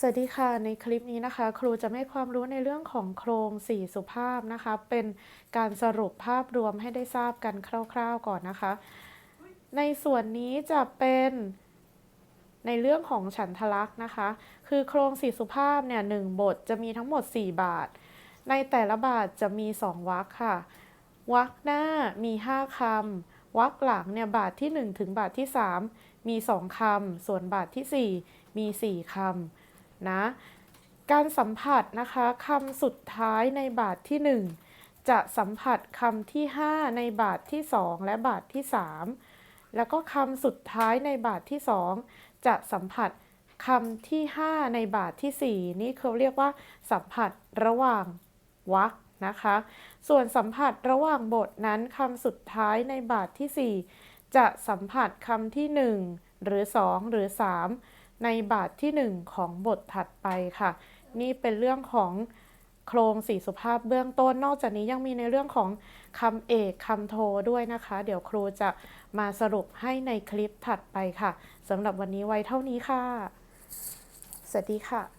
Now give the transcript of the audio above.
สวัสดีค่ะในคลิปนี้นะคะ ครูจะให้ความรู้ในเรื่องของโครงสี่สุภาพนะคะ เป็นการสรุปภาพรวมให้ได้ทราบกันคร่าว ๆก่อนนะคะ ในส่วนนี้จะเป็นในเรื่องของฉันทลักษณ์นะคะ คือโครงสี่สุภาพเนี่ยหนึ่งบทจะมีทั้งหมด 4 บาท ในแต่ละบาทจะมี 2วรรคค่ะวรรคหน้ามี 5คำวรรคหลังเนี่ยบาทที่ 1 ถึงบาทที่ 3 มี 2คำส่วนบาทที่ 4 มี 4คำ นะการสัมผัสนะคะคำสุดท้ายในบาทที่ 1 จะสัมผัสคำที่ 5 ในบาทที่ 2 และบาทที่ 3 แล้วก็คำสุดท้ายในบาทที่ 2 จะสัมผัสคำที่ 5 ในบาทที่ 4 นี่เขาเรียกว่าสัมผัสระหว่างวรรคนะคะ ส่วนสัมผัสระหว่างบทนั้นคำสุดท้ายในบาทที่ 4 จะสัมผัสคำที่ 1 หรือ 2 หรือ 3 ในบาทที่ 1 ของบทถัดไปค่ะ นี่เป็นเรื่องของโครงสี่สุภาพเบื้องต้น นอกจากนี้ยังมีในเรื่องของคำเอกคำโทด้วยนะคะ เดี๋ยวครูจะมาสรุปให้ในคลิปถัดไปค่ะสำหรับวันนี้ไว้เท่านี้ค่ะ สวัสดีค่ะ